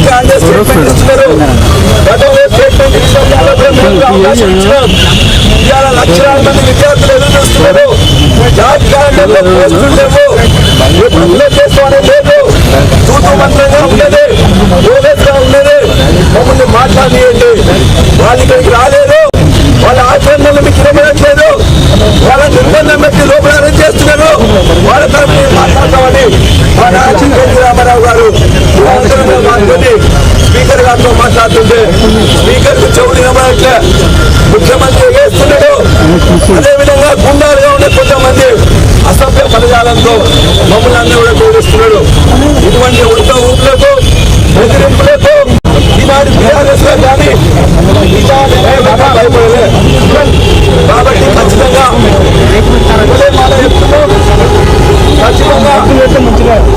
Job statement ఇస్తున్నారు గతంలో statement అవకాశం ఇచ్చినాం ఇవాళ లక్షలాది మంది విద్యార్థులు ఎదురు చూస్తున్నారు జాబ్ లేవు ఎప్పుడు చేస్తామనే లేదు తూతు మంత్రంగా ఉన్నది బోనస్గా ఉన్నది మమ్మల్ని మాట్లాడియండి వాళ్ళు ఇక్కడికి రాలేదు వాళ్ళ ఆచరణలు మీకు ఇవ్వట్లేదు వాళ్ళ నిర్బంధం పెట్టి లోపల చేస్తున్నారు వాళ్ళ తరఫున మాట్లాడతామని మన నాయకులు రామారావు గారు పాల్గొని స్పీకర్ గారితో మాట్లాడుతుంటే స్పీకర్కు చెవులు వినబడట్లే ముఖ్యమంత్రి వేస్తున్నాడు అదేవిధంగా గుండాలుగా ఉండే కొంతమంది అసభ్య పదజాలంతో మమ్మల్ని అందరూ కూడా బోధిస్తున్నాడు ఇటువంటి ఉడత ఊపులకు బెదిరింపులకు ఈనాడు బీఆర్ఎస్లో కానీ ఈనాడు భయపడలే కాబట్టి ఖచ్చితంగా ఇదే మాట చెప్తున్నాం ఖచ్చితంగా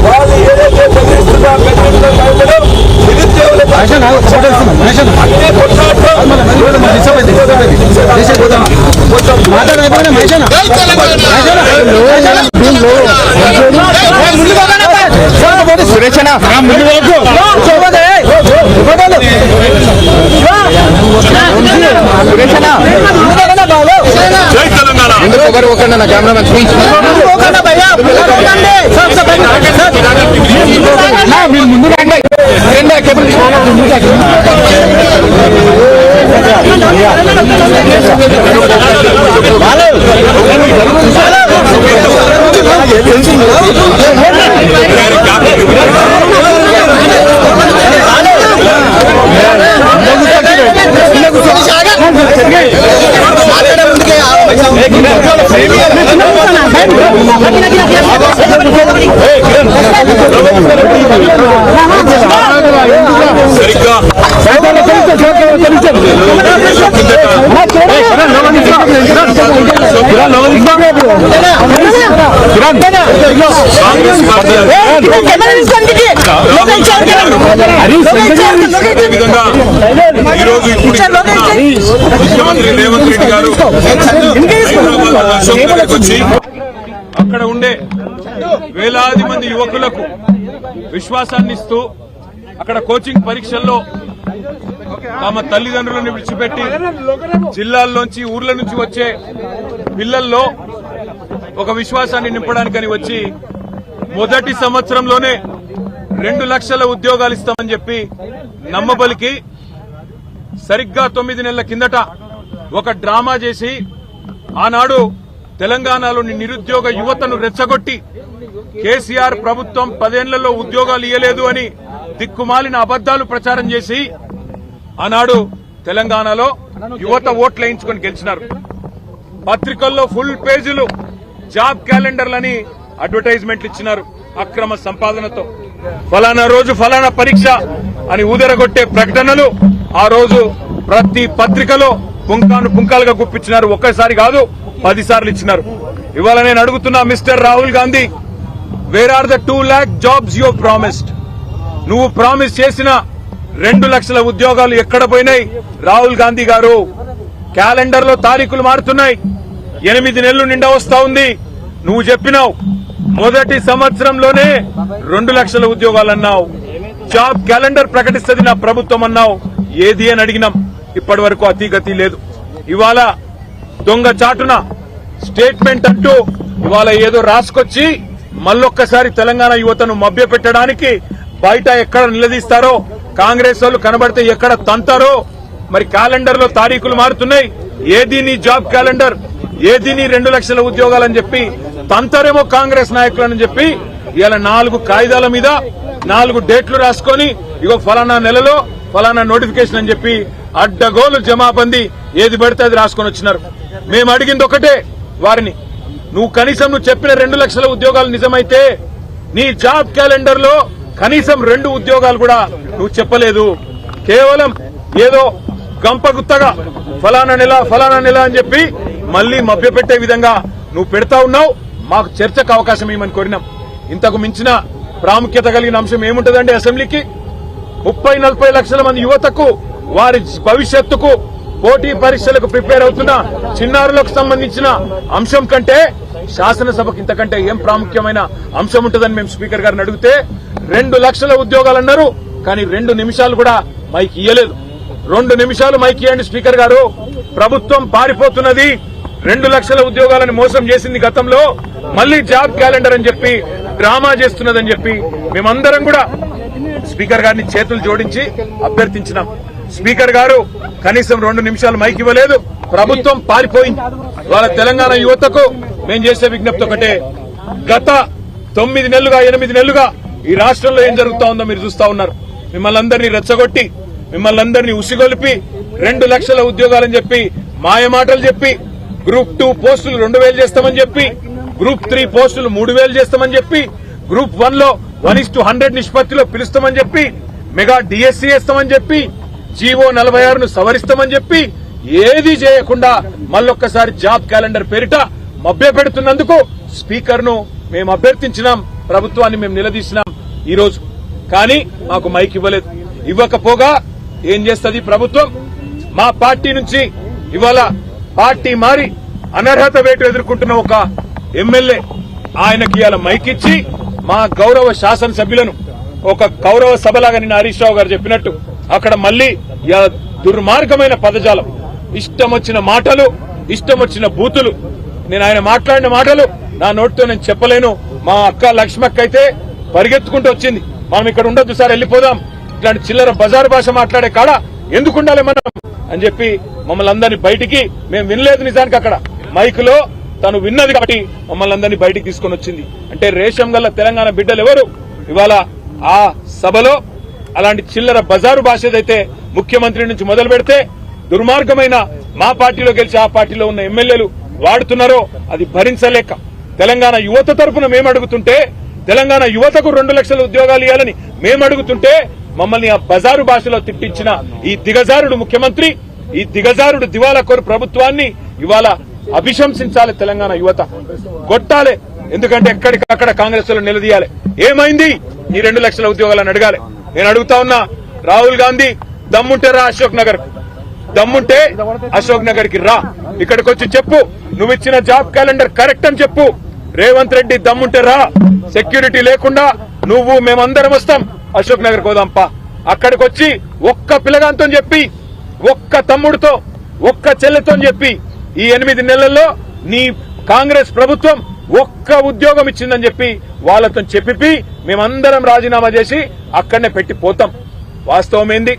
వాళ్ళు ఏదైతే బెదిరిస్తున్నా బెదిరింపులో భయపడడం నిరుద్యోగుల అన్ని సురేషనా ముందు సురేషనా జై తెలంగాణ ఎందుకు ఒకరు ఒకరు నా కెమెరామెన్ విధంగా ఈరోజు ఇప్పుడు ఇక్కడ ఉన్న ముఖ్యమంత్రి రేవంత్ రెడ్డి గారు హైదరాబాద్ వచ్చి అక్కడ ఉండే వేలాది మంది యువకులకు విశ్వాసాన్ని ఇస్తూ అక్కడ కోచింగ్ పరీక్షల్లో తమ తల్లిదండ్రులను విడిచిపెట్టి జిల్లాల్లోంచి ఊర్ల నుంచి వచ్చే పిల్లల్లో ఒక విశ్వాసాన్ని నింపడానికని వచ్చి మొదటి సంవత్సరంలోనే రెండు లక్షల ఉద్యోగాలు ఇస్తామని చెప్పి నమ్మబలికి సరిగ్గా తొమ్మిది నెలల కిందట ఒక డ్రామా చేసి ఆనాడు తెలంగాణలోని నిరుద్యోగ యువతను రెచ్చగొట్టి కేసీఆర్ ప్రభుత్వం పదేళ్ళలో ఉద్యోగాలు ఇయ్యలేదు అని దిక్కుమాలిన అబద్దాలు ప్రచారం చేసి ఆనాడు తెలంగాణలో యువత ఓట్లేయించుకొని గెలిచినారు. పత్రికల్లో ఫుల్ పేజీలు జాబ్ క్యాలెండర్లని అడ్వర్టైజ్మెంట్లు ఇచ్చినారు అక్రమ సంపాదనతో. ఫలానా రోజు ఫలానా పరీక్ష అని ఊదరగొట్టే ప్రకటనలు ఆ రోజు ప్రతి పత్రికలో పుంకాను పుంకాలుగా గుప్పించినారు. ఒక్కసారి కాదు పదిసార్లు ఇచ్చినారు. ఇవాళ నేను అడుగుతున్నా mister Rahul Gandhi where are the two lakh jobs you promised నువ్వు ప్రామిస్ చేసిన రెండు లక్షల ఉద్యోగాలు ఎక్కడ పోయినాయి? రాహుల్ గాంధీ గారు క్యాలెండర్లో తారీఖులు మారుతున్నాయి. ఎనిమిది నెలలు నిండా వస్తా ఉంది. నువ్వు చెప్పినావు మొదటి సంవత్సరంలోనే రెండు లక్షల ఉద్యోగాలు అన్నావు. జాబ్ క్యాలెండర్ ప్రకటిస్తుంది నా ప్రభుత్వం అన్నావు. ఏది అని అడిగినాం. ఇప్పటి వరకు అతిగతి లేదు. ఇవాళ దొంగ చాటున స్టేట్మెంట్ అంటూ ఇవాళ ఏదో రాసుకొచ్చి మళ్ళొక్కసారి తెలంగాణ యువతను మభ్య పెట్టడానికి బయట ఎక్కడ నిలదీస్తారో కాంగ్రెస్ వాళ్ళు కనబడితే ఎక్కడ తంతారో మరి క్యాలెండర్లో తారీఖులు మారుతున్నాయి. ఏది నీ జాబ్ క్యాలెండర్? ఏది నీ రెండు లక్షల ఉద్యోగాలని చెప్పి తంతరేమో కాంగ్రెస్ నాయకులని చెప్పి ఇలా నాలుగు కాయిదాల మీద నాలుగు డేట్లు రాసుకొని ఇగో ఫలానా నెలలో ఫలానా నోటిఫికేషన్ అని చెప్పి అడ్డగోలు జమాబందీ ఏది పడితే అది రాసుకొని వచ్చినారు. మేము అడిగింది ఒకటే వారిని. నువ్వు కనీసం నువ్వు చెప్పిన రెండు లక్షల ఉద్యోగాలు నిజమైతే నీ జాబ్ క్యాలెండర్లో కనీసం రెండు ఉద్యోగాలు కూడా నువ్వు చెప్పలేదు. కేవలం ఏదో గంపగుత్తగా ఫలానా నెల ఫలానా నెల అని చెప్పి మళ్ళీ మభ్యపెట్టే విధంగా నువ్వు పెడతా ఉన్నావు. మాకు చర్చకు అవకాశం ఇవ్వమని కోరినాం. ఇంతకు మించిన ప్రాముఖ్యత కలిగిన అంశం ఏముంటదండి అసెంబ్లీకి? ముప్పై నలభై లక్షల మంది యువతకు వారి భవిష్యత్తుకు పోటీ పరీక్షలకు ప్రిపేర్ అవుతున్న చిన్నారులకు సంబంధించిన అంశం కంటే శాసనసభకు ఇంతకంటే ఏం ప్రాముఖ్యమైన అంశం ఉంటుందని మేము స్పీకర్ గారిని అడిగితే రెండు లక్షల ఉద్యోగాలు అన్నారు కానీ రెండు నిమిషాలు కూడా మైక్ ఇయ్యలేదు. రెండు నిమిషాలు మైక్ ఇవ్వండి స్పీకర్ గారు. ప్రభుత్వం పారిపోతున్నది. రెండు లక్షల ఉద్యోగాలను మోసం చేసింది గతంలో మళ్ళీ జాబ్ క్యాలెండర్ అని చెప్పి డ్రామా చేస్తున్నదని చెప్పి మేమందరం కూడా స్పీకర్ గారిని చేతులు జోడించి అభ్యర్థించినాం. స్పీకర్ గారు కనీసం రెండు నిమిషాలు మైక్ ఇవ్వలేదు ప్రభుత్వం పారిపోయింది. వాళ్ళ తెలంగాణ యువతకు మేము చేసే విజ్ఞప్తి ఒకటే గత తొమ్మిది నెలలుగా ఎనిమిది నెలలుగా ఈ రాష్ట్రంలో ఏం జరుగుతా ఉందో మీరు చూస్తా ఉన్నారు. మిమ్మల్ని అందరినీ రెచ్చగొట్టి మిమ్మల్ని అందరినీ ఉసిగొలిపి రెండు లక్షల ఉద్యోగాలని చెప్పి మాయమాటలు చెప్పి గ్రూప్ టూ పోస్టులు రెండు వేలు చేస్తామని చెప్పి గ్రూప్ త్రీ పోస్టులు మూడు వేలు చేస్తామని చెప్పి గ్రూప్ వన్లో వన్ ఇస్ టు హండ్రెడ్ నిష్పత్తిలో పిలుస్తామని చెప్పి మెగా డిఎస్సీ వేస్తామని చెప్పి జీవో నలభై ఆరును సవరిస్తామని చెప్పి ఏది చేయకుండా మళ్ళొక్కసారి జాబ్ క్యాలెండర్ పేరిట మభ్య పెడుతున్నందుకు స్పీకర్ను మేము అభ్యర్థించినాం ప్రభుత్వాన్ని మేము నిలదీసినాం ఈ రోజు కానీ మాకు మైక్ ఇవ్వలేదు. ఇవ్వకపోగా ఏం చేస్తుంది ప్రభుత్వం? మా పార్టీ నుంచి ఇవాళ పార్టీ మారి అనర్హత వేటు ఎదుర్కొంటున్న ఒక ఎమ్మెల్యే ఆయనకి ఇలా మైకిచ్చి మా గౌరవ శాసనసభ్యులను ఒక గౌరవ సభలాగా నిన్న హరీష్ రావు గారు చెప్పినట్టు అక్కడ మళ్ళీ దుర్మార్గమైన పదజాలం ఇష్టం వచ్చిన మాటలు ఇష్టం వచ్చిన బూతులు. నేను ఆయన మాట్లాడిన మాటలు నా నోటితో నేను చెప్పలేను. మా అక్క లక్ష్మక్క అయితే పరిగెత్తుకుంటూ వచ్చింది. మనం ఇక్కడ ఉండొద్దు సార్ వెళ్ళిపోదాం. ఇట్లాంటి చిల్లర బజారు భాష మాట్లాడే కాడ ఎందుకు ఉండాలి మనం? అని చెప్పి మమ్మల్ని అందరినీ బయటికి మేము వినలేదు నిజానికి అక్కడ. మైక్లో తను విన్నది కాబట్టి మమ్మల్ని అందరినీ బయటికి తీసుకొని వచ్చింది. అంటే రేషం గల్ల తెలంగాణ బిడ్డలు ఎవరు? ఇవాళ ఆ సభలో అలాంటి చిల్లర బజారు భాష ఏదైతే ముఖ్యమంత్రి నుంచి మొదలు పెడితే దుర్మార్గమైన మా పార్టీలో గెలిచి ఆ పార్టీలో ఉన్న ఎమ్మెల్యేలు వాడుతున్నారో అది భరించలేక తెలంగాణ యువత తరపున మేము అడుగుతుంటే తెలంగాణ యువతకు రెండు లక్షల ఉద్యోగాలు ఇవ్వాలని మేము అడుగుతుంటే మమ్మల్ని ఆ బజారు భాషలో తిట్టించిన ఈ దిగజారుడు ముఖ్యమంత్రి ఈ దిగజారుడు దివాలాకోరు ప్రభుత్వాన్ని ఇవాళ అభిశంసించాలి తెలంగాణ యువత. కొట్టాలి. ఎందుకంటే ఎక్కడికక్కడ కాంగ్రెస్లో నిలదీయాలి. ఏమైంది? ఈ రెండు లక్షల ఉద్యోగాలను అడగాలి. నేను అడుగుతా ఉన్నా రాహుల్ గాంధీ దమ్ముంటే రా అశోక్ నగర్. దమ్ముంటే అశోక్ నగర్కి రా. ఇక్కడికి వచ్చి చెప్పు. నువ్వు ఇచ్చిన జాబ్ క్యాలెండర్ కరెక్ట్ అని చెప్పు. రేవంత్ రెడ్డి దమ్ముంటే రా. సెక్యూరిటీ లేకుండా నువ్వు మేమందరం వస్తాం. అశోక్ నగర్ కోదాంపా అక్కడికి వచ్చి ఒక్క పిల్లగాంతో చెప్పి ఒక్క తమ్ముడితో ఒక్క చెల్లెతో చెప్పి ఈ ఎనిమిది నెలల్లో నీ కాంగ్రెస్ ప్రభుత్వం ఒక్క ఉద్యోగం ఇచ్చిందని చెప్పి వాళ్ళతో చెప్పి మేమందరం రాజీనామా చేసి అక్కడనే పెట్టి పోతాం. వాస్తవం ఏంది?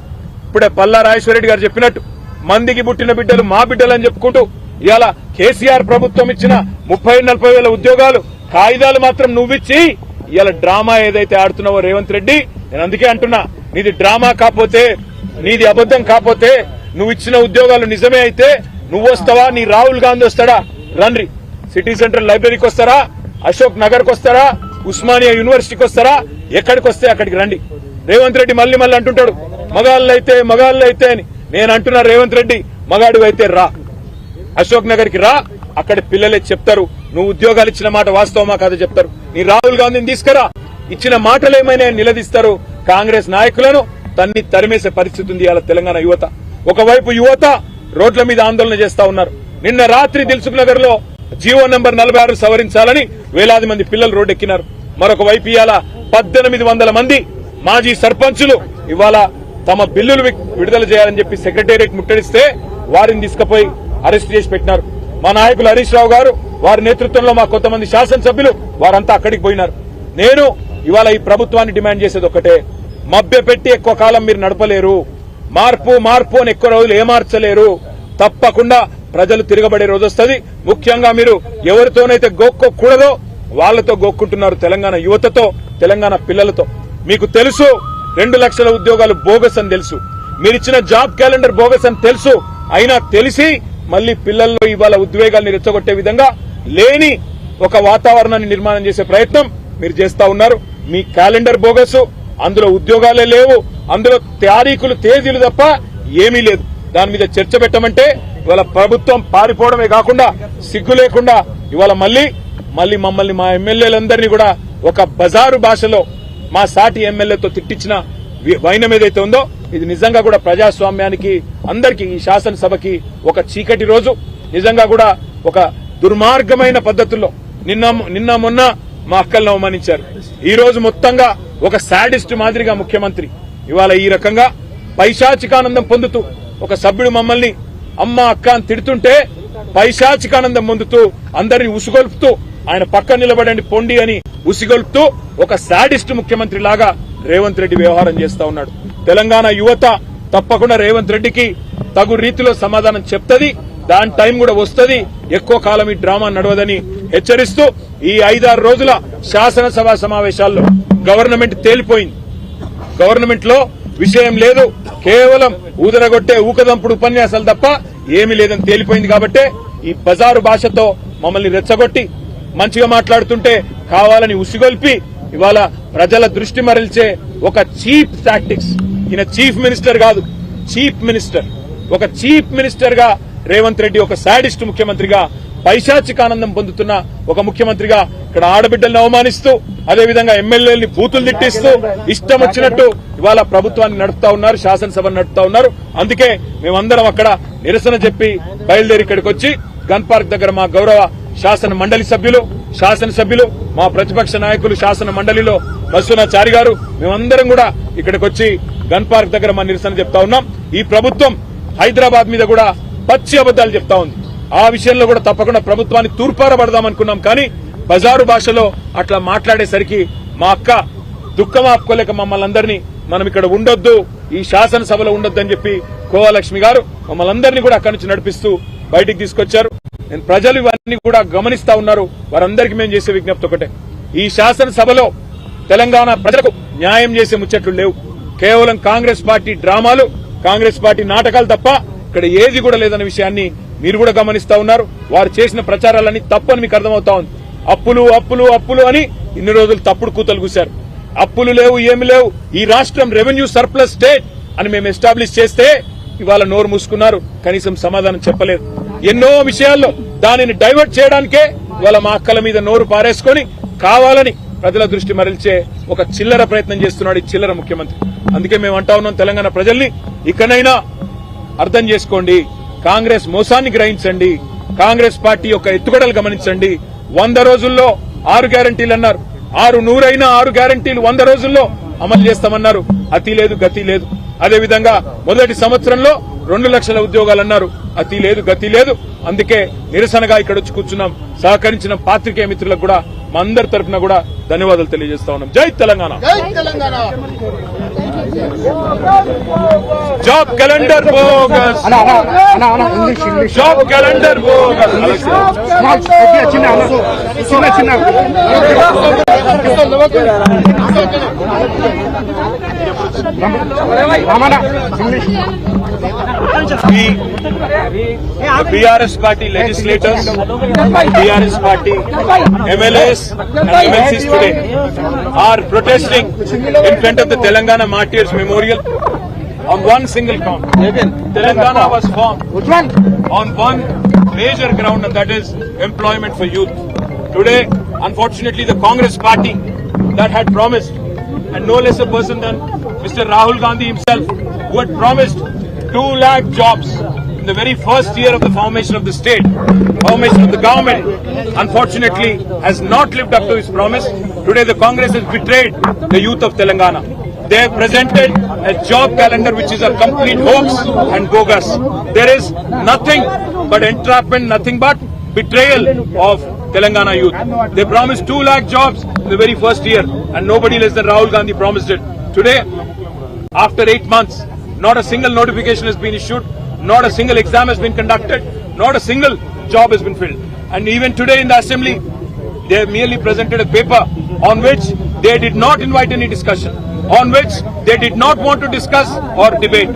ఇప్పుడే పల్లా రాజేశ్వరరెడ్డి గారు చెప్పినట్టు మందికి పుట్టిన బిడ్డలు మా బిడ్డలు అని చెప్పుకుంటూ ఇవాళ కేసీఆర్ ప్రభుత్వం ఇచ్చిన ముప్పై నలభై వేల ఉద్యోగాలు కాగితాలు మాత్రం నువ్విచ్చి ఇవాళ డ్రామా ఏదైతే ఆడుతున్నావో రేవంత్ రెడ్డి నేను అందుకే అంటున్నా నీది డ్రామా కాకపోతే నీది అబద్ధం కాకపోతే నువ్వు ఇచ్చిన ఉద్యోగాలు నిజమే అయితే నువ్వు వస్తావా నీ రాహుల్ గాంధీ వస్తాడా? రండ్రి సిటీ సెంట్రల్ లైబ్రరీకి వస్తారా? అశోక్ నగర్కి వస్తారా? ఉస్మానియా యూనివర్సిటీకి వస్తారా? ఎక్కడికి వస్తే అక్కడికి రండి. రేవంత్ రెడ్డి మళ్ళీ మళ్ళీ అంటుంటాడు మగాళ్ళు అయితే మగాళ్ళు అయితే అని. నేను అంటున్నా రేవంత్ రెడ్డి మగాడు అయితే రా. అశోక్ నగర్కి రా. అక్కడ పిల్లలే చెప్తారు నువ్వు ఉద్యోగాలు ఇచ్చిన మాట వాస్తవమా కాదో చెప్తారు. నీ రాహుల్ గాంధీని తీసుకురా. ఇచ్చిన మాటలు ఏమైనా నిలదీస్తారు కాంగ్రెస్ నాయకులను తన్ని తరిమేసే పరిస్థితి ఉంది ఇలా తెలంగాణ యువత. ఒకవైపు యువత రోడ్ల మీద ఆందోళన చేస్తా ఉన్నారు. నిన్న రాత్రి దిల్సుఖ్ నగర్లో జీవో నంబర్ నలభై ఆరు సవరించాలని వేలాది మంది పిల్లలు రోడ్డెక్కినారు. మరొక వైపు ఇవాళ పద్దెనిమిది వందల మంది మాజీ సర్పంచులు ఇవాళ తమ బిల్లులు వి- విడుదల చేయాలని చెప్పి సెక్రటేరియట్ ముట్టడిస్తే వారిని తీసుకుపోయి అరెస్ట్ చేసి పెట్టినారు. మా నాయకులు హరీష్ రావు గారు వారి నేతృత్వంలో మా కొంతమంది శాసనసభ్యులు వారంతా అక్కడికి పోయినారు. నేను ఇవాళ ఈ ప్రభుత్వాన్ని డిమాండ్ చేసేది ఒకటే. మభ్యపెట్టి ఎక్కువ కాలం మీరు నడపలేరు. మార్పు మార్పు అని ఎక్కువ రోజులు ఏమార్చలేరు. తప్పకుండా ప్రజలు తిరగబడే రోజు వస్తుంది. ముఖ్యంగా మీరు ఎవరితోనైతే గోక్కోకూడదో వాళ్ళతో గోక్కుంటున్నారు తెలంగాణ యువతతో తెలంగాణ పిల్లలతో. మీకు తెలుసు రెండు లక్షల ఉద్యోగాలు బోగస్ అని తెలుసు. మీరిచ్చిన జాబ్ క్యాలెండర్ బోగస్ అని తెలుసు. అయినా తెలిసి మళ్ళీ పిల్లల్లో ఇవాళ ఉద్వేగాల్ని రెచ్చగొట్టే విధంగా లేని ఒక వాతావరణాన్ని నిర్మాణం చేసే ప్రయత్నం మీరు చేస్తా ఉన్నారు. మీ క్యాలెండర్ బోగస్ అందులో ఉద్యోగాలే లేవు అందులో తారీఖులు తేదీలు తప్ప ఏమీ లేదు. దాని మీద చర్చ పెట్టమంటే ఇవాళ ప్రభుత్వం పారిపోవడమే కాకుండా సిగ్గు లేకుండా ఇవాళ మళ్ళీ మళ్ళీ మమ్మల్ని మా ఎమ్మెల్యేలందరినీ కూడా ఒక బజారు భాషలో మా సాటి ఎమ్మెల్యేతో తిట్టించిన వైనం ఏదైతే ఉందో ఇది నిజంగా కూడా ప్రజాస్వామ్యానికి అందరికీ ఈ శాసనసభకి ఒక చీకటి రోజు. నిజంగా కూడా ఒక దుర్మార్గమైన పద్ధతుల్లో నిన్న నిన్న మొన్న మా అక్కలను అవమానించారు. ఈ రోజు మొత్తంగా ఒక శాడిస్ట్ మాదిరిగా ముఖ్యమంత్రి. ఇవాళ ఈ రకంగా పైశాచికానందం పొందుతూ ఒక సభ్యుడు మమ్మల్ని అమ్మ అక్క అని తిడుతుంటే పైశాచికానందం పొందుతూ అందరిని ఉసుగొల్పుతూ ఆయన పక్కన నిలబడండి పొండి అని ఉసిగొల్పుతూ ఒక శాడిస్ట్ ముఖ్యమంత్రి లాగా రేవంత్ రెడ్డి వ్యవహారం చేస్తా ఉన్నాడు. తెలంగాణ యువత తప్పకుండా రేవంత్ రెడ్డికి తగు రీతిలో సమాధానం చెప్తది. దాని టైం కూడా వస్తుంది. ఎక్కువ కాలం ఈ డ్రామా నడవదని హెచ్చరిస్తూ ఈ ఐదారు రోజుల శాసనసభ సమావేశాల్లో గవర్నమెంట్ తేలిపోయింది. గవర్నమెంట్లో విషయం లేదు. కేవలం ఊదరగొట్టే ఊకదంపుడు ఉపన్యాసాలు తప్ప ఏమీ లేదని తేలిపోయింది కాబట్టే ఈ బజారు భాషతో మమ్మల్ని రెచ్చగొట్టి మంచిగా మాట్లాడుతుంటే కావాలని ఉసిగొల్పి ఇవాళ ప్రజల దృష్టి మరల్చే ఒక చీప్ టాక్టిక్స్. ఈయన చీఫ్ మినిస్టర్ కాదు చీఫ్ మినిస్టర్. ఒక చీఫ్ మినిస్టర్గా రేవంత్ రెడ్డి ఒక శాడిస్ట్ ముఖ్యమంత్రిగా పైశాచికానందం పొందుతున్న ఒక ముఖ్యమంత్రిగా ఇక్కడ ఆడబిడ్డల్ని అవమానిస్తూ అదేవిధంగా ఎమ్మెల్యేలని బూతులు తిట్టిస్తూ ఇష్టం వచ్చినట్టు ఇవాళ ప్రభుత్వాన్ని నడుపుతా ఉన్నారు శాసనసభను నడుపుతా ఉన్నారు. అందుకే మేమందరం అక్కడ నిరసన చెప్పి బయలుదేరి ఇక్కడికి వచ్చి గన్ పార్క్ దగ్గర మా గౌరవ శాసన మండలి సభ్యులు శాసనసభ్యులు మా ప్రతిపక్ష నాయకులు శాసన మండలిలో బస్సునాచారి గారు మేమందరం కూడా ఇక్కడికి వచ్చి గన్ పార్క్ దగ్గర మా నిరసన చెప్తా ఉన్నాం. ఈ ప్రభుత్వం హైదరాబాద్ మీద కూడా పచ్చి అబద్దాలు చెప్తా ఉంది. ఆ విషయంలో కూడా తప్పకుండా ప్రభుత్వాన్ని తూర్పారబడదాం అనుకున్నాం కానీ బజారు భాషలో అట్లా మాట్లాడేసరికి మా అక్క దుఃఖం ఆపుకోలేక మమ్మల్ని అందరినీ మనం ఇక్కడ ఉండొద్దు ఈ శాసనసభలో ఉండొద్దు అని చెప్పి కోవాలక్ష్మి గారు మమ్మల్ని అందరినీ కూడా అక్కడి నుంచి నడిపిస్తూ బయటికి తీసుకొచ్చారు. నేను ప్రజలు ఇవన్నీ కూడా గమనిస్తా ఉన్నారు. వారందరికీ మేము చేసే విజ్ఞప్తి ఒకటే. ఈ శాసనసభలో తెలంగాణ ప్రజలకు న్యాయం చేసే ముచ్చట్లు లేవు. కేవలం కాంగ్రెస్ పార్టీ డ్రామాలు కాంగ్రెస్ పార్టీ నాటకాలు తప్ప ఇక్కడ ఏది కూడా లేదన్న విషయాన్ని మీరు కూడా గమనిస్తా ఉన్నారు. వారు చేసిన ప్రచారాలన్నీ తప్పని మీకు అర్థమవుతా ఉంది. అప్పులు అప్పులు అప్పులు అని ఇన్ని రోజులు తప్పుడు కూతలు కూశారు. అప్పులు లేవు ఏమి లేవు. ఈ రాష్ట్రం రెవెన్యూ సర్ప్లస్ స్టేట్ అని మేము ఎస్టాబ్లిష్ చేస్తే ఇవాళ నోరు మూసుకున్నారు. కనీసం సమాధానం చెప్పలేదు. ఎన్నో విషయాల్లో దానిని డైవర్ట్ చేయడానికే ఇవాళ మా అక్కల మీద నోరు పారేసుకొని కావాలని ప్రజల దృష్టి మరల్చే ఒక చిల్లర ప్రయత్నం చేస్తున్నాడు ఈ చిల్లర ముఖ్యమంత్రి. అందుకే మేము అంటా ఉన్నాం తెలంగాణ ప్రజల్ని ఇకనైనా అర్థం చేసుకోండి. కాంగ్రెస్ మోసాన్ని గ్రహించండి. కాంగ్రెస్ పార్టీ యొక్క ఎత్తుగడలు గమనించండి. వంద రోజుల్లో ఆరు గ్యారంటీలు అన్నారు. ఆరు నూరైనా ఆరు గ్యారంటీలు వంద రోజుల్లో అమలు చేస్తామన్నారు. అతి లేదు గతి లేదు. అదేవిధంగా మొదటి సంవత్సరంలో రెండు లక్షల ఉద్యోగాలు అన్నారు. అతి లేదు గతి లేదు. అందుకే నిరసనగా ఇక్కడ వచ్చి కూర్చున్నాం. సహకరించిన పాత్రికేయ మిత్రులకు కూడా మా అందరి తరఫున కూడా ధన్యవాదాలు తెలియజేస్తా ఉన్నాం. జై తెలంగాణ. జై Telangana. Job calendar bogus. Job calendar bogus. చిన్న చిన్న చిన్న Ramanna English. Legislators, BRS party MLAs and MLCs today are protesting in front of the Telangana Martyrs Memorial on one single count. Telangana was formed on one major ground and that is employment for youth. Today, unfortunately, the Congress party that had promised, and no less a person than Mr. Rahul Gandhi himself, who had promised 2 lakh jobs in the very first year of the formation of the state, formation of the government, unfortunately has not lived up to its promise. Today, the Congress has betrayed the youth of Telangana. They have presented a job calendar which is a complete hoax and bogus. There is nothing but entrapment, nothing but betrayal of Telangana youth. They promised 2 lakh jobs in the very first year and nobody less than Rahul Gandhi promised it. Today, after eight months, not a single notification has been issued, not a single exam has been conducted, not a single job has been filled. And even today in the assembly, they have merely presented a paper on which they did not invite any discussion, on which they did not want to discuss or debate.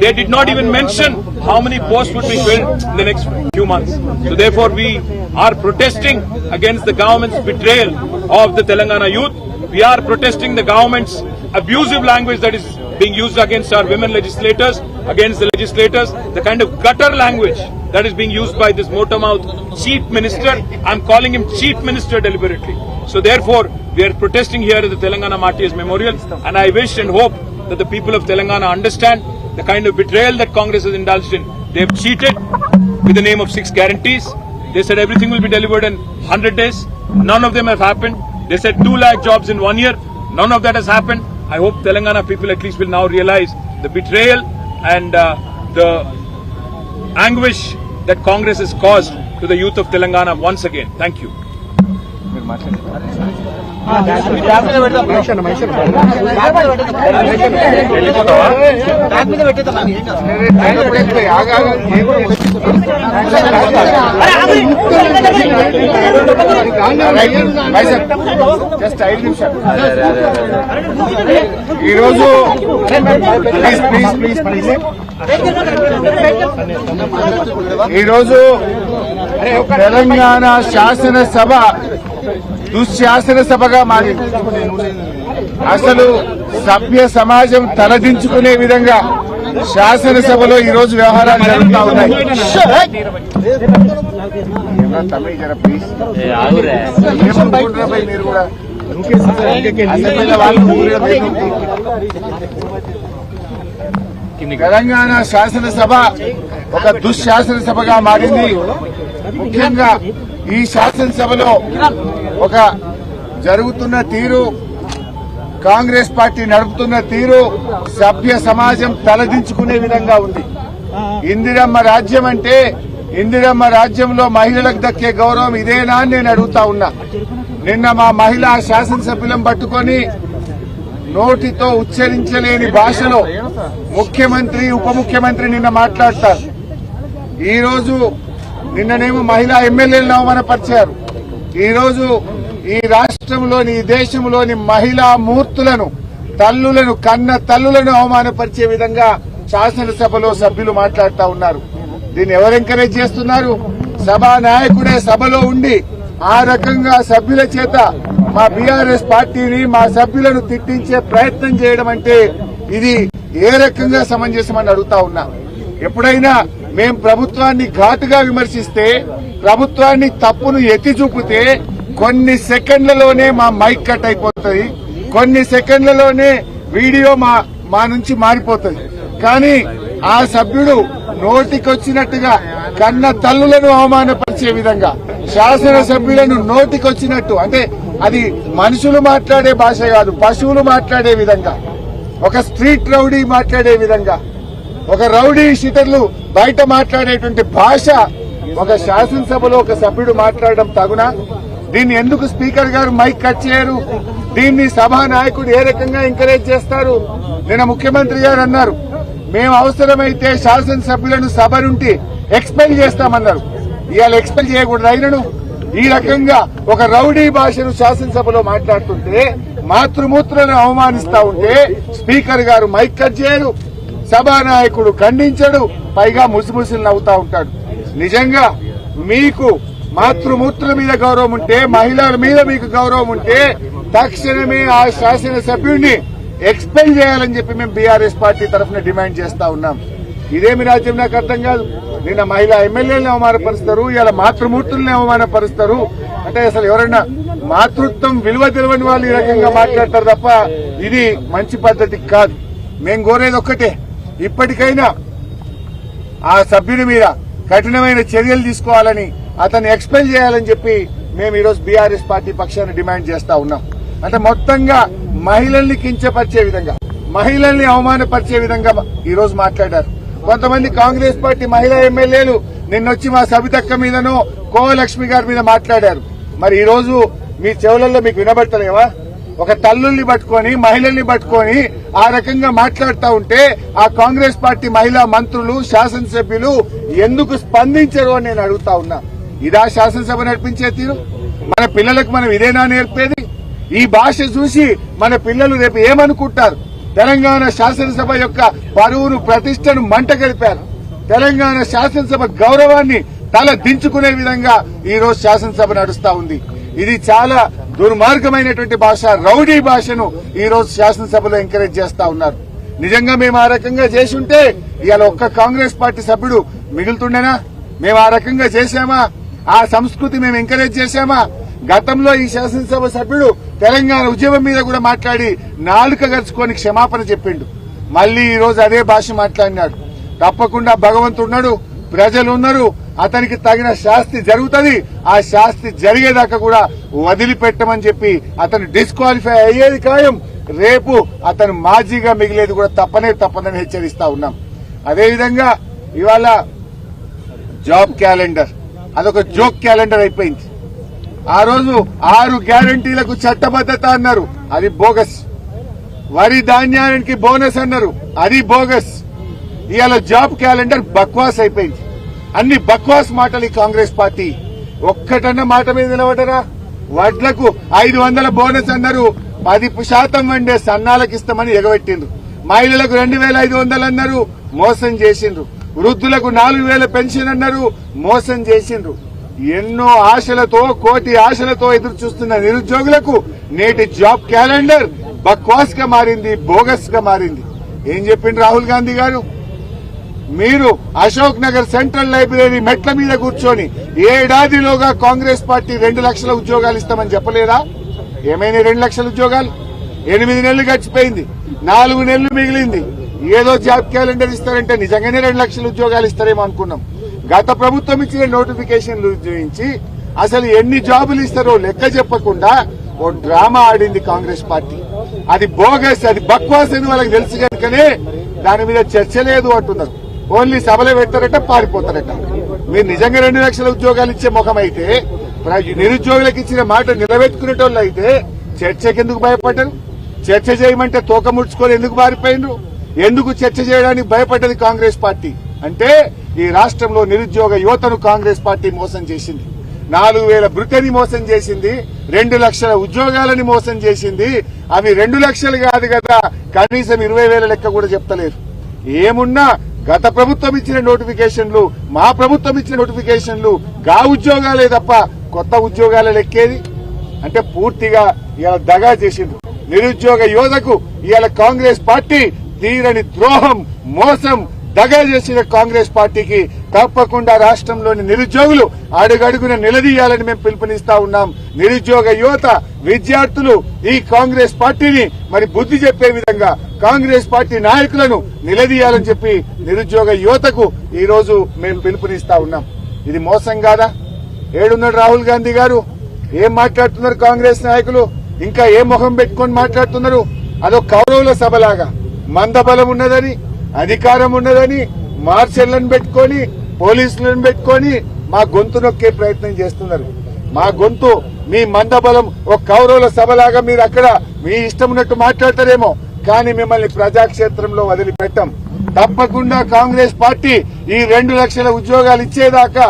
They did not even mention how many posts would be filled in the next few months. So therefore, we are protesting against the government's betrayal of the Telangana youth. We are protesting the government's abusive language that is being used against our women legislators, against the legislators, the kind of gutter language that is being used by this motor mouth chief minister. I'm calling him chief minister deliberately. So therefore, we are protesting here at the Telangana Martyrs Memorial and I wish and hope that the people of Telangana understand the kind of betrayal that Congress has indulged in. They have cheated with the name of six guarantees. They said everything will be delivered in 100 days. None of them have happened. They said 2 lakh jobs in one year. None of that has happened. I hope Telangana people at least will now realize the betrayal and uh, the anguish that Congress has caused to the youth of Telangana once again. Thank you. Mahesh అన్న, మహేష్ అన్న. అయినప్పుడు ఎట్లా? ఆగు, ఆగు. నేను కూడా మహేష్ అన్న, just ఐదు నిమిషాలు ఈరోజు ప్లీజ్ ప్లీజ్ ప్లీజ్ ప్లీజ్ ఈరోజు తెలంగాణ శాసనసభ దుశ్శాసన సభగా మారింది అసలు సభ్య సమాజం తలదించుకునే విధంగా శాసనసభలో ఈ రోజు వ్యవహారాలు జరుగుతూ ఉన్నాయి. మీరు కూడా. తెలంగాణ శాసనసభ ఒక దుశ్శాసన సభగా మారింది. ముఖ్యంగా ఈ శాసనసభలో ఒక జరుగుతున్న తీరు కాంగ్రెస్ పార్టీ నడుపుతున్న తీరు సభ్య సమాజం తలదించుకునే విధంగా ఉంది. ఇందిరమ్మ రాజ్యం అంటే ఇందిరమ్మ రాజ్యంలో మహిళలకు దక్కే గౌరవం ఇదేనా అని నేను అడుగుతా ఉన్నా. నిన్న మా మహిళా శాసనసభ్యులం పట్టుకొని నోటితో ఉచ్చరించలేని భాషలో ముఖ్యమంత్రి ఉప ముఖ్యమంత్రి నిన్న మాట్లాడతారు. ఈరోజు నిన్ననేమో మహిళా ఎమ్మెల్యేలను అవమానపరిచారు. ఈరోజు ఈ రాష్ట్రంలోని ఈ దేశంలోని మహిళా మూర్తులను తల్లులను కన్న తల్లులను అవమానపరిచే విధంగా శాసనసభలో సభ్యులు మాట్లాడుతూ ఉన్నారు. దీన్ని ఎవరు ఎంకరేజ్ చేస్తున్నారు? సభా నాయకుడే సభలో ఉండి ఆ రకంగా సభ్యుల చేత మా బీఆర్ఎస్ పార్టీని మా సభ్యులను తిట్టించే ప్రయత్నం చేయడం అంటే ఇది ఏ రకంగా సమంజసమని అడుగుతా ఉన్నా. ఎప్పుడైనా మేం ప్రభుత్వాన్ని ఘాటుగా విమర్శిస్తే ప్రభుత్వాన్ని తప్పును ఎత్తి చూపితే కొన్ని సెకండ్లలోనే మా మైక్ కట్ అయిపోతుంది. కొన్ని సెకండ్లలోనే వీడియో మా మా నుంచి మారిపోతుంది. కానీ ఆ సభ్యుడు నోటికొచ్చినట్టుగా కన్న తల్లులను అవమానపరిచే విధంగా శాసన సభ్యులను నోటికొచ్చినట్టు అంటే అది మనుషులు మాట్లాడే భాష కాదు పశువులు మాట్లాడే విధంగా ఒక స్ట్రీట్ రౌడీ మాట్లాడే విధంగా ఒక రౌడీ షీటర్లు బయట మాట్లాడేటువంటి భాష ఒక శాసనసభలో ఒక సభ్యుడు మాట్లాడడం తగునా? దీన్ని ఎందుకు స్పీకర్ గారు మైక్ కట్ చేయరు? దీన్ని సభా నాయకుడు ఏ రకంగా ఎంకరేజ్ చేస్తారు? నిన్న ముఖ్యమంత్రి గారు అన్నారు మేము అవసరమైతే శాసనసభ్యులను సభ నుండి ఎక్స్పెల్ చేస్తామన్నారు. ఇవాళ ఎక్స్పెల్ చేయకూడదు అయినను. ఈ రకంగా ఒక రౌడీ భాషను శాసనసభలో మాట్లాడుతుంటే మాతృమూత్రను అవమానిస్తా ఉంటే స్పీకర్ గారు మైక్ కట్ చేయరు. సభానాయకుడు ఖండించడు పైగా ముసిముసిలు నవ్వుతా ఉంటాడు. నిజంగా మీకు మాతృమూర్తుల మీద గౌరవం ఉంటే మహిళల మీద మీకు గౌరవం ఉంటే తక్షణమే ఆ శాసనసభ్యుడిని ఎక్స్పెల్ చేయాలని చెప్పి మేము బీఆర్ఎస్ పార్టీ తరఫున డిమాండ్ చేస్తా ఉన్నాం. ఇదేమి రాజ్యం నాకు అర్థం కాదు. నిన్న మహిళా ఎమ్మెల్యేలను అవమానపరుస్తారు ఇలా మాతృమూర్తుల్ని అవమానపరుస్తారు. అంటే అసలు ఎవరైనా మాతృత్వం విలువ తెలియని వాళ్ళు ఈ రకంగా మాట్లాడతారు తప్ప ఇది మంచి పద్ధతి కాదు. మేము కోరేది ఒక్కటే ఇప్పటికైనా ఆ సభ్యుని మీద కఠినమైన చర్యలు తీసుకోవాలని అతన్ని ఎక్స్పెల్ చేయాలని చెప్పి మేము ఈరోజు బీఆర్ఎస్ పార్టీ పక్షాన్ని డిమాండ్ చేస్తా ఉన్నాం. అంటే మొత్తంగా మహిళల్ని కించపరిచే విధంగా మహిళల్ని అవమానపరిచే విధంగా ఈ రోజు మాట్లాడారు. కొంతమంది కాంగ్రెస్ పార్టీ మహిళా ఎమ్మెల్యేలు నిన్నొచ్చి మా సబితక్క మీదనో కోవలక్ష్మి గారి మీద మాట్లాడారు. మరి ఈ రోజు మీ చెవులలో మీకు వినబడతలేవా? ఒక తల్లుల్ని పట్టుకొని మహిళల్ని పట్టుకొని ఆ రకంగా మాట్లాడుతూ ఉంటే ఆ కాంగ్రెస్ పార్టీ మహిళా మంత్రులు శాసనసభ్యులు ఎందుకు స్పందించరు అని నేను అడుగుతా ఉన్నా. ఇదా శాసనసభ నడిపించే తీరు? మన పిల్లలకు మనం ఇదేనా నేర్పేది? ఈ భాష చూసి మన పిల్లలు రేపు ఏమనుకుంటారు? తెలంగాణ శాసనసభ యొక్క పరువును ప్రతిష్టను మంట కలిపారు. తెలంగాణ శాసనసభ గౌరవాన్ని తల దించుకునే విధంగా ఈ రోజు శాసనసభ నడుస్తా ఉంది. ఇది చాలా దుర్మార్గమైనటువంటి భాష రౌడీ భాషను ఈ రోజు శాసనసభలో ఎంకరేజ్ చేస్తా ఉన్నారు. నిజంగా మేము ఆ రకంగా చేసి ఉంటే ఇవాళ ఒక్క కాంగ్రెస్ పార్టీ సభ్యుడు మిగులుతుండేనా? మేము ఆ రకంగా చేశామా? ఆ సంస్కృతి మేము ఎంకరేజ్ చేశామా? గతంలో ఈ శాసనసభ సభ్యుడు తెలంగాణ ఉద్యమం మీద కూడా మాట్లాడి నాలుక గరుచుకొని క్షమాపణ చెప్పిండు. మళ్ళీ ఈ రోజు అదే భాష మాట్లాడినాడు. తప్పకుండా భగవంతుడున్నాడు ప్రజలు ఉన్నారు అతనికి తగిన శాస్తి జరుగుతుంది. ఆ శాస్తి జరిగేదాకా కూడా వదిలిపెట్టమని చెప్పి అతను డిస్క్వాలిఫై అయ్యేది ఖాయం. రేపు అతను మాజీగా మిగిలేది కూడా తప్పనే తప్పదని హెచ్చరిస్తా ఉన్నాం. అదేవిధంగా ఇవాళ జాబ్ క్యాలెండర్ అదొక జోక్ క్యాలెండర్ అయిపోయింది. ఆ రోజు ఆరు గ్యారంటీలకు చట్టబద్దత అన్నారు. అది బోగస్. వరి ధాన్యానికి బోనస్ అన్నారు. అది బోగస్. ఇవాళ జాబ్ క్యాలెండర్ బక్వాస్ అయిపోయింది. అన్ని బక్వాస్ మాటలు ఈ కాంగ్రెస్ పార్టీ. ఒక్కటన్న మాట మీద నిలబడరా? వడ్లకు ఐదు వందల బోనస్ అన్నారు. పది శాతం వండే సన్నాలకు ఇస్తామని ఎగబెట్టిండ్రు. మహిళలకు రెండు వేల ఐదు వందలు అన్నారు. మోసం చేసిండ్రు. వృద్ధులకు నాలుగు వేల పెన్షన్ అన్నారు. మోసం చేసిండ్రు. ఎన్నో ఆశలతో కోటి ఆశలతో ఎదురు చూస్తున్న నిరుద్యోగులకు నేటి జాబ్ క్యాలెండర్ బక్వాస్గా మారింది బోగస్గా మారింది. ఏం చెప్పిండు రాహుల్ గాంధీ గారు? మీరు అశోక్ నగర్ సెంట్రల్ లైబ్రరీ మెట్ల మీద కూర్చొని ఏడాదిలోగా కాంగ్రెస్ పార్టీ రెండు లక్షల ఉద్యోగాలు ఇస్తామని చెప్పలేదా? ఏమైనా రెండు లక్షల ఉద్యోగాలు? ఎనిమిది నెలలు గడిచిపోయింది. నాలుగు నెలలు మిగిలింది. ఏదో జాబ్ క్యాలెండర్ ఇస్తారంటే నిజంగానే రెండు లక్షల ఉద్యోగాలు ఇస్తారేమో అనుకున్నాం. గత ప్రభుత్వం ఇచ్చిన నోటిఫికేషన్లు చూపించి అసలు ఎన్ని జాబులు ఇస్తారో లెక్క చెప్పకుండా ఓ డ్రామా ఆడింది కాంగ్రెస్ పార్టీ. అది బోగస్ అది బక్వాస్ అని వాళ్ళకి తెలుసు కనుకనే దాని మీద చర్చ లేదు అంటున్నారు. ఓన్లీ సభలో పెడతారట పారిపోతారట. మీరు నిజంగా రెండు లక్షల ఉద్యోగాలు ఇచ్చే ముఖం అయితే నిరుద్యోగులకు ఇచ్చిన మాట నిలబెట్టుకునేటోళ్ళు అయితే చర్చకి ఎందుకు భయపడ్డారు? చర్చ చేయమంటే తోక ముడుచుకొని ఎందుకు పారిపోయినరు ఎందుకు చర్చ చేయడానికి భయపడ్డది కాంగ్రెస్ పార్టీ? అంటే ఈ రాష్ట్రంలో నిరుద్యోగ యువతను కాంగ్రెస్ పార్టీ మోసం చేసింది. నాలుగు వేల బృతని మోసం చేసింది రెండు లక్షల ఉద్యోగాలని మోసం చేసింది. అవి రెండు లక్షలు కాదు కదా కనీసం ఇరవై వేల లెక్క కూడా చెప్తలేరు. ఏమున్నా గత ప్రభుత్వం ఇచ్చిన నోటిఫికేషన్లు మా ప్రభుత్వం ఇచ్చిన నోటిఫికేషన్లు గా ఉద్యోగాలే తప్ప కొత్త ఉద్యోగాల లెక్కేది. అంటే పూర్తిగా ఇవాళ దగా చేసిండ్రు. నిరుద్యోగ యువతకు ఇవాళ కాంగ్రెస్ పార్టీ తీరని ద్రోహం మోసం దగా చేసిన కాంగ్రెస్ పార్టీకి తప్పకుండా రాష్ట్రంలోని నిరుద్యోగులు అడుగడుగున నిలదీయాలని మేము పిలుపునిస్తా ఉన్నాం. నిరుద్యోగ యువత విద్యార్థులు ఈ కాంగ్రెస్ పార్టీని మరి బుద్ధి చెప్పే విధంగా కాంగ్రెస్ పార్టీ నాయకులను నిలదీయాలని చెప్పి నిరుద్యోగ యువతకు ఈ రోజు మేము పిలుపునిస్తా ఉన్నాం. ఇది మోసం కాదా? ఏడున్నాడు రాహుల్ గాంధీ గారు? ఏం మాట్లాడుతున్నారు కాంగ్రెస్ నాయకులు? ఇంకా ఏ మొహం పెట్టుకొని మాట్లాడుతున్నారు? అదో కౌరవుల సభలాగా. మందబలం ఉన్నదని అధికారం ఉన్నదని మార్షల్లను పెట్టుకొని పోలీసులను పెట్టుకొని మా గొంతు నొక్కే ప్రయత్నం చేస్తున్నారు. మా గొంతు మీ మందబలం ఒక కౌరవుల సభలాగా మీరు అక్కడ మీ ఇష్టం ఉన్నట్టు మాట్లాడతారేమో కానీ మిమ్మల్ని ప్రజాక్షేత్రంలో వదిలిపెట్టం. తప్పకుండా కాంగ్రెస్ పార్టీ ఈ రెండు లక్షల ఉద్యోగాలు ఇచ్చేదాకా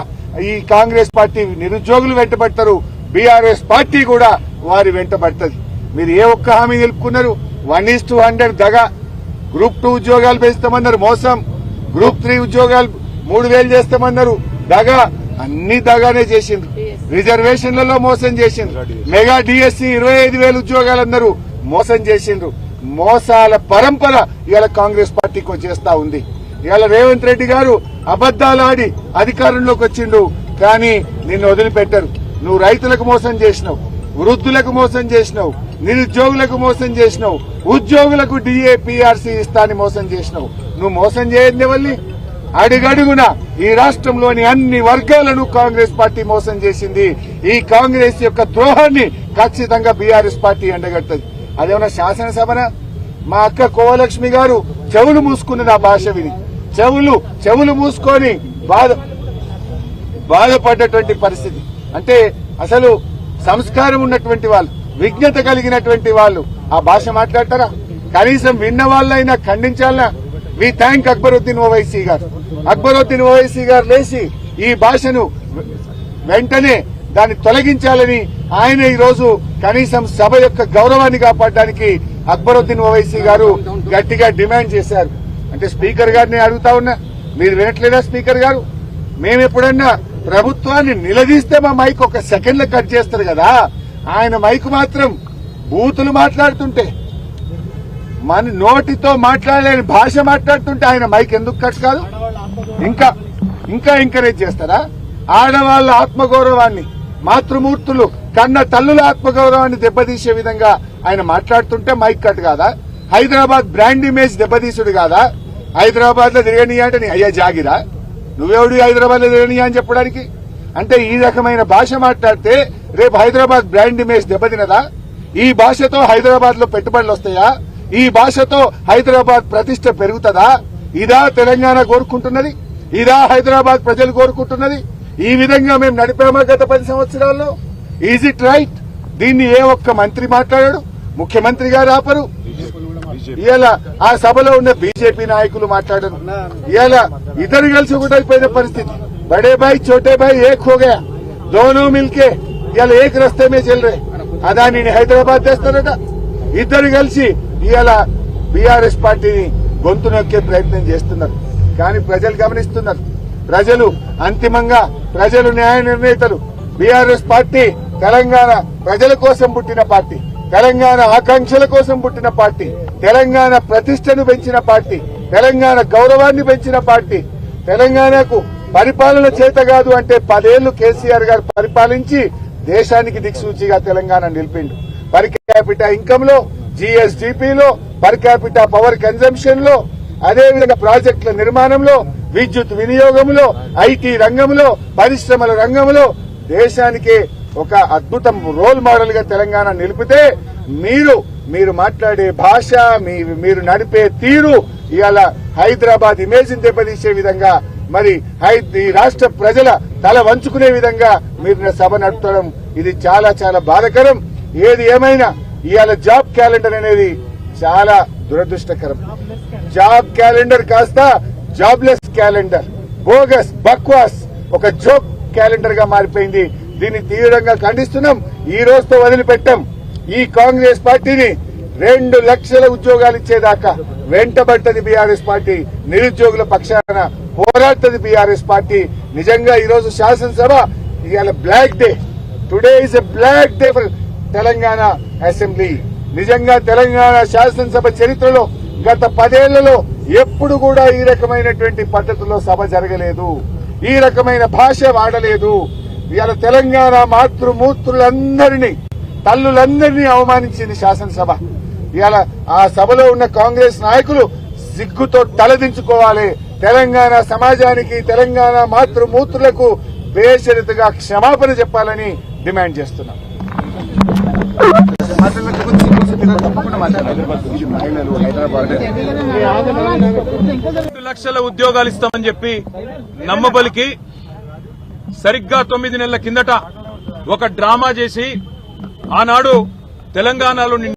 ఈ కాంగ్రెస్ పార్టీ నిరుద్యోగులు వెంటబడతారు. బీఆర్ఎస్ పార్టీ కూడా వారి వెంటబడుతుంది మీరు ఏ ఒక్క హామీ నిలుపుకున్నారు? వన్ ఈస్ టూ హండ్రెడ్ దగా. గ్రూప్ టూ ఉద్యోగాలు పెంచుతామన్నారు మోసం. గ్రూప్ త్రీ ఉద్యోగాలు మూడు వేలు చేస్తామన్నారు. దగా అన్ని దగానే చేసిండ్రు. రిజర్వేషన్లలో మోసం చేసిండ్రు. మెగా డిఎస్సి ఇరవై ఐదు వేల ఉద్యోగాలు అన్నారు మోసం చేసిండ్రు. మోసాల పరంపర ఇవాళ కాంగ్రెస్ పార్టీకి వచ్చేస్తా ఉంది. ఇవాళ రేవంత్ రెడ్డి గారు అబద్దాలు ఆడి అధికారంలోకి వచ్చిండు. కానీ నిన్ను వదిలిపెట్టరు. నువ్వు రైతులకు మోసం చేసినావు. వృద్ధులకు మోసం చేసినావు. నిరుద్యోగులకు మోసం చేసినావు. ఉద్యోగులకు డిఏ పిఆర్సీ ఇస్తాని మోసం చేసినావు. నువ్వు మోసం చేయని వల్లి అడుగడుగున ఈ రాష్ట్రంలోని అన్ని వర్గాలను కాంగ్రెస్ పార్టీ మోసం చేసింది. ఈ కాంగ్రెస్ యొక్క ద్రోహాన్ని ఖచ్చితంగా బీఆర్ఎస్ పార్టీ ఎండగట్టదు అదేమన్నా శాసనసభన? మా అక్క కోవలక్ష్మి గారు చెవులు మూసుకున్న నా భాష విని. చెవులు చెవులు మూసుకొని బాధ బాధపడ్డటువంటి పరిస్థితి. అంటే అసలు సంస్కారం ఉన్నటువంటి వాళ్ళు విజ్ఞత కలిగినటువంటి వాళ్ళు ఆ భాష మాట్లాడతారా? కనీసం విన్న వాళ్ళైనా ఖండించాలనా? వి థ్యాంక్ అక్బరుద్దీన్ ఓవైసీ గారు అక్బరుద్దీన్ ఓవైసీ గారు లేచి ఈ భాషను వెంటనే దాన్ని తొలగించాలని ఆయన ఈ రోజు కనీసం సభ యొక్క గౌరవాన్ని కాపాడడానికి అక్బరుద్దీన్ ఓవైసీ గారు గట్టిగా డిమాండ్ చేశారు. అంటే స్పీకర్ గారిని అడుగుతా ఉన్నా మీరు వినట్లేదా స్పీకర్ గారు? మేము ఎప్పుడన్నా ప్రభుత్వాన్ని నిలదీస్తే మా మైక్ ఒక సెకండ్లో కట్ చేస్తారు కదా. ఆయన మైక్ మాత్రం బూతులు మాట్లాడుతుంటే మన నోటితో మాట్లాడలేని భాష మాట్లాడుతుంటే ఆయన మైక్ ఎందుకు కట్ కాదు? ఇంకా ఇంకా ఎంకరేజ్ చేస్తారా? ఆడవాళ్ళ ఆత్మగౌరవాన్ని మాతృమూర్తులు కన్న తల్లుల ఆత్మగౌరవాన్ని దెబ్బతీసే విధంగా ఆయన మాట్లాడుతుంటే మైక్ కట్ కాదా? హైదరాబాద్ బ్రాండ్ ఇమేజ్ దెబ్బతీసుడు కాదా? హైదరాబాద్లో తిరగనియా అంటే నీ అయ్యా జాగిరా? నువ్వెవడు హైదరాబాద్లో తిరగనియా అని చెప్పడానికి? అంటే ఈ రకమైన భాష మాట్లాడితే రేపు హైదరాబాద్ బ్రాండ్ ఇమేజ్ దెబ్బతినదా? ఈ భాషతో హైదరాబాద్లో పెట్టుబడులు వస్తాయా? ఈ భాషతో హైదరాబాద్ ప్రతిష్ట పెరుగుతుందా? ఇదా తెలంగాణ కోరుకుంటున్నది? ఇదా హైదరాబాద్ ప్రజలు కోరుకుంటున్నది? ఈ విధంగా మేము నడిపామా గత పది సంవత్సరాల్లో? ఈజ్ ఇట్ రైట్ దీన్ని ఏ ఒక్క మంత్రి మాట్లాడాడు? ముఖ్యమంత్రి గారు ఆపరు. ఇవాళ ఆ సభలో ఉన్న బీజేపీ నాయకులు మాట్లాడరు. ఇవాళ ఇద్దరు కలిసి ఒకటైపోయిన పరిస్థితి. బడే బాయ్ చోటే బాయ్ ఏక్ హో దోనో మిల్కే. ఇవాళ ఏక్ రస్తే మే చెల్లరే? రే అదానిని హైదరాబాద్ తెస్తారట. ఇద్దరు కలిసి ఇవాళ బీఆర్ఎస్ పార్టీని గొంతు నొక్కే ప్రయత్నం చేస్తున్నారు. కానీ ప్రజలు గమనిస్తున్నారు. ప్రజలు అంతిమంగా ప్రజలు న్యాయ నిర్ణేతలు. బీఆర్ఎస్ పార్టీ తెలంగాణ ప్రజల కోసం పుట్టిన పార్టీ. తెలంగాణ ఆకాంక్షల కోసం పుట్టిన పార్టీ. తెలంగాణ ప్రతిష్టను పెంచిన పార్టీ. తెలంగాణ గౌరవాన్ని పెంచిన పార్టీ. తెలంగాణకు పరిపాలన చేత కాదు అంటే పదేళ్ళు కేసీఆర్ గారు పరిపాలించి దేశానికి దిక్సూచిగా తెలంగాణ నిలిపిండు. పర్ క్యాపిటా ఇన్కమ్లో జిఎస్డిపిలో పర్ క్యాపిటా పవర్ కన్జంప్షన్లో అదేవిధంగా ప్రాజెక్టుల నిర్మాణంలో విద్యుత్ వినియోగంలో ఐటీ రంగంలో పరిశ్రమల రంగంలో దేశానికే ఒక అద్భుతం రోల్ మోడల్గా తెలంగాణ నిలిపితే మీరు మీరు మాట్లాడే భాష మీ మీరు నడిపే తీరు ఇవాళ హైదరాబాద్ ఇమేజ్ దెబ్బతీసే విధంగా మరి ఈ రాష్ట్ర ప్రజల తల వంచుకునే విధంగా మీరు సభ నడపడం ఇది చాలా చాలా బాధకరం. ఏది ఏమైనా ఇవాళ జాబ్ క్యాలెండర్ అనేది చాలా దురదృష్టకరం. జాబ్ క్యాలెండర్ కాస్త జాబ్లెస్ క్యాలెండర్. బోగస్ బక్వాస్ ఒక జోక్ క్యాలెండర్గా మారిపోయింది. దీన్ని తీవ్రంగా ఖండిస్తున్నాం. ఈ రోజుతో వదిలిపెట్టాం. ఈ కాంగ్రెస్ పార్టీని రెండు లక్షల ఉద్యోగాలు ఇచ్చేదాకా వెంటబడ్డది బీఆర్ఎస్ పార్టీ నిరుద్యోగుల పక్షాన పోరాడుతుంది బీఆర్ఎస్ పార్టీ. నిజంగా ఈరోజు శాసనసభ ఇవాళ black day. Today is a black day for Telangana assembly. నిజంగా తెలంగాణ శాసనసభ చరిత్రలో గత పదేళ్ళలో ఎప్పుడు కూడా ఈ రకమైనటువంటి పద్ధతిలో సభ జరగలేదు. ఈ రకమైన భాష వాడలేదు. ఇవాళ తెలంగాణ మాతృమూర్తులందరినీ తల్లులందరినీ అవమానించింది శాసనసభ. ఇవాళ ఆ సభలో ఉన్న కాంగ్రెస్ నాయకులు సిగ్గుతో తలదించుకోవాలి. తెలంగాణ సమాజానికి తెలంగాణ మాతృమూర్తులకు బేషరతుగా క్షమాపణ చెప్పాలని డిమాండ్ చేస్తున్నాం. లక్షల ఉద్యోగాలు ఇస్తామని చెప్పి నమ్మబలికి సరిగ్గా తొమ్మిది నెలల కిందట ఒక డ్రామా చేసి ఆనాడు తెలంగాణలో